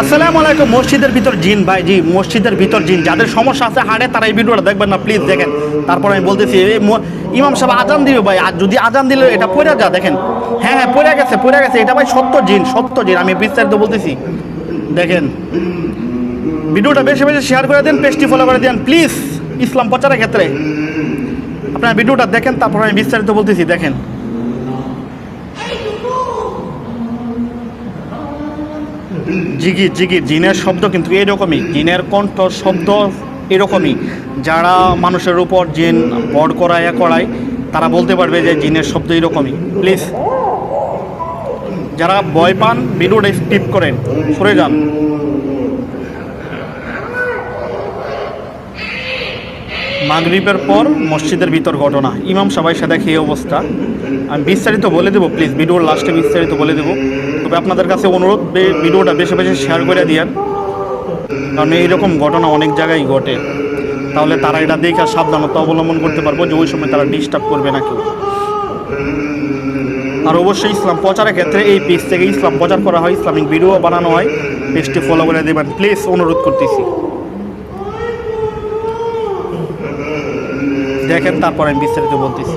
আসসালামু আলাইকুম, মসজিদের ভিতর জিন ভাই জি মসজিদের ভিতর জিন, যাদের সমস্যা আছে হাড়ে তারা এই ভিডিওটা দেখবেন না প্লিজ দেখেন। তারপর আমি বলতেছি ইমাম সাহেব আজান দিবে ভাই, আর যদি আজান দিলে এটা পড়ে যা, দেখেন। হ্যাঁ হ্যাঁ পড়ে গেছে পড়ে গেছে, এটা ভাই সত্য জিন সত্য জিন, আমি বিস্তারিত বলতেছি। দেখেন, ভিডিওটা বেশি বেশি শেয়ার করে দেন পেজটি ফলো করে দেন প্লিজ ইসলাম প্রচারের ক্ষেত্রে। আপনার ভিডিওটা দেখেন, তারপর আমি বিস্তারিত বলতেছি, দেখেন। জিগির জিগির জিনের শব্দ কিন্তু এরকমই। জিনের কণ্ঠ শব্দ এরকমই। যারা মানুষের উপর জিন বড় করায় করায়, তারা বলতে পারবে যে জিনের শব্দ এরকমই। প্লিজ। যারা ভয় পান, ভিডিওটা স্কিপ করেন। সরে যান। মাগরিবের পর মসজিদের ভিতর ঘটনা। ইমাম সবাই সাথে এই অবস্থা। আমি বিস্তারিত বলে দেবো, প্লিজ। ভিডিওর লাস্টে বিস্তারিত বলে দেবো। তবে আপনাদের কাছে অনুরোধ ভিডিওটা বেশি বেশি শেয়ার করে দিয়েন। কারণ এইরকম ঘটনা অনেক জায়গায় ঘটে। তাহলে তারা এটা দেখে সাবধানতা অবলম্বন করতে পারব যে ওই সময় তারা ডিস্টার্ব করবে না কেউ। আর অবশ্যই ইসলাম প্রচারের ক্ষেত্রে এই পেজ থেকে ইসলাম প্রচার করা হয়, ইসলামিক ভিডিও বানানো হয়। পেজটি ফলো করে দেবেন। প্লিজ অনুরোধ করতেছি। দেখেন, তারপর আমি বিস্তারিত বলতেছি।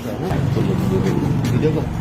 থেকে কথা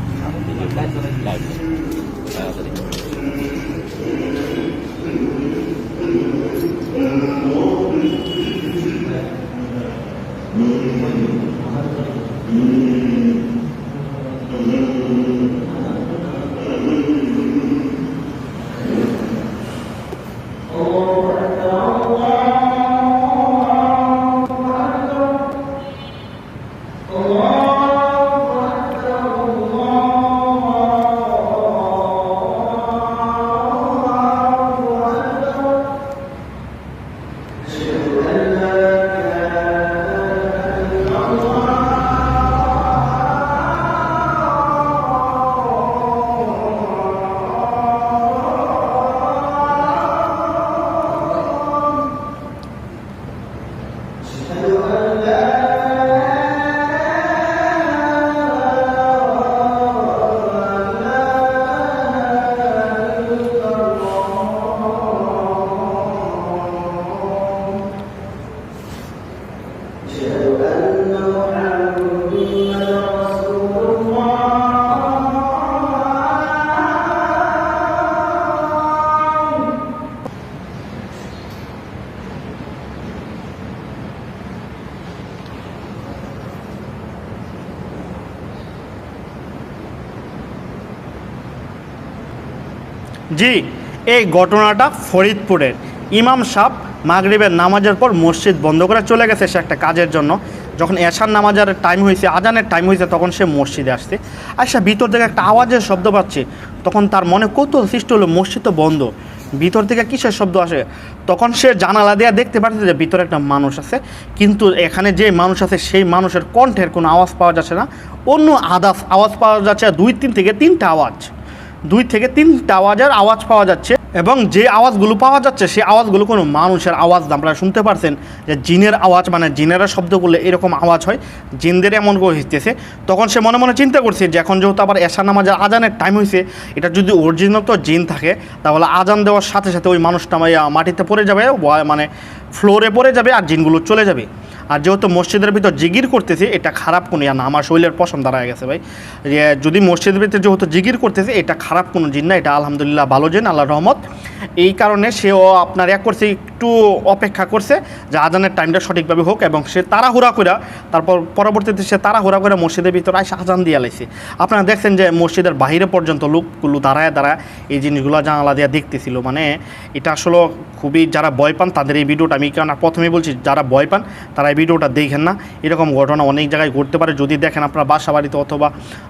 জি এই ঘটনাটা ফরিদপুরের ইমাম সাহ মাগরিবের নামাজের পর মসজিদ বন্ধ করে চলে গেছে সে একটা কাজের জন্য। যখন এশার নামাজের টাইম হয়েছে, আজানের টাইম হয়েছে, তখন সে মসজিদে আসছে। আর সে ভিতর থেকে একটা আওয়াজের শব্দ পাচ্ছে। তখন তার মনে কৌতূহল সৃষ্টি হলো, মসজিদ তো বন্ধ। ভিতর থেকে কিসের শব্দ আসে? তখন সে জানালা দিয়ে দেখতে পাচ্ছে যে ভিতরে একটা মানুষ আছে। কিন্তু এখানে যে মানুষ আছে, সেই মানুষের কণ্ঠের কোনো আওয়াজ পাওয়া যাচ্ছে না। অন্য আদার্স আওয়াজ পাওয়া যাচ্ছে, দুই, তিন থেকে তিনটা আওয়াজ। দুই থেকে তিনটা আওয়াজের আওয়াজ পাওয়া যাচ্ছে। এবং যে আওয়াজগুলো পাওয়া যাচ্ছে, সেই আওয়াজগুলো কোনো মানুষের আওয়াজ না। আপনারা শুনতে পারছেন যে জিনের আওয়াজ মানে জিনেরা শব্দ করলে এরকম আওয়াজ হয়, জিনদের এমন করে হইতেছে। তখন সে মনে মনে চিন্তা করছে যে এখন যেহেতু আবার এশা নামাজের আজানের টাইম হয়েছে এটা যদি অরিজিনাল তো জিন থাকে, তাহলে আজান দেওয়ার সাথে সাথে ওই মানুষটা মাটিতে পড়ে যাবে মানে ফ্লোরে পড়ে যাবে আর জিনগুলো চলে যাবে। আর যেহেতু মসজিদের ভিতর জিগির করতেছি, এটা খারাপ কোনো ইয়া না। আমার শরীরের পছন্দ দাঁড়ায় গেছে ভাই। যদি মসজিদের ভিতরে যেহেতু জিগির করতেছে, এটা খারাপ কোনো জিন না। এটা আলহামদুলিল্লাহ ভালো জিন আল্লাহ রহমত। এই কারণে সেও আপনার এক করছে, একটু অপেক্ষা করছে যে আজানের টাইমটা সঠিকভাবে হোক এবং সে তাড়াহুড়া করে তারপর পরবর্তীতে সে তাড়াহুড়া করে মসজিদের ভিতরে এসে আজান দিয়ে লাইছে। আপনারা দেখছেন যে মসজিদের বাইরে পর্যন্ত লোকগুলো দাঁড়ায় দাঁড়ায় এই জিনিসগুলো জানালা দিয়ে দেখতেছিল। মানে এটা আসলে খুবই যারা ভয় পান তাদের এই ভিডিওটা আমি কেন প্রথমেই বলছি, যারা ভয় পান তারা এই ভিডিওটা দেখেন না। এরকম ঘটনা অনেক জায়গায় ঘটতে পারে। যদি দেখেন আপনার বাসা বাড়িতে অথবা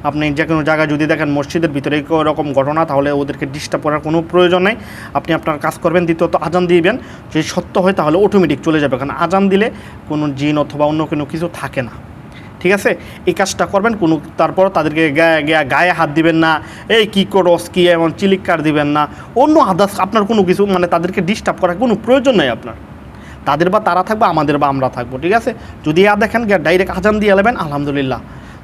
আপনি যে কোনো জায়গায় যদি দেখেন মসজিদের ভিতরে এরকম ঘটনা, তাহলে ওদেরকে ডিস্টার্ব করার কোনো প্রয়োজন নেই। আপনি আপনার কাজ করবেন, দ্বিতীয়ত আজান দিবেন। যদি সত্য হয় তাহলে অটোমেটিক চলে যাবে, কারণ আজান দিলে কোনো জিন অথবা অন্য কোনো কিছু থাকে না। ঠিক আছে? এই কাজটা করবেন, কোনো তারপর তাদেরকে গায়ে গায়ে গায়ে হাত দিবেন না, এই কী করস, কী এমন চিলিকার দিবেন না। অন্য আদার্স আপনার কোনো কিছু মানে তাদেরকে ডিস্টার্ব করার কোনো প্রয়োজন নেই আপনার। তাদের বা তারা থাকবে, আমাদের বা আমরা থাকব, ঠিক আছে? যদি আর দেখেন ডাইরেক্ট আজান দিয়ে নেবেন আলহামদুলিল্লাহ,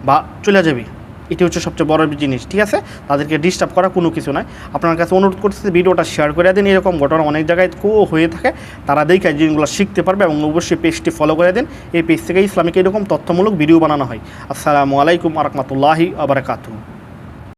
বা চলে যাবি। এটি হচ্ছে সবচেয়ে বড় জিনিস, ঠিক আছে? তাদেরকে ডিস্টার্ব করা কোনো কিছু নয়। আপনার কাছে অনুরোধ করতেছি, ভিডিওটা শেয়ার করে দিন। এরকম ঘটনা অনেক জায়গায় কো হয়ে থাকে। তারা দেখে জিনিসগুলো শিখতে পারবে এবং অবশ্যই পেজটি ফলো করে দিন। এই পেজ থেকে ইসলামিক এরকম তথ্যমূলক ভিডিও বানানো হয়। আসসালামু আলাইকুম আরহামতুল্লাহি আবরাকাতু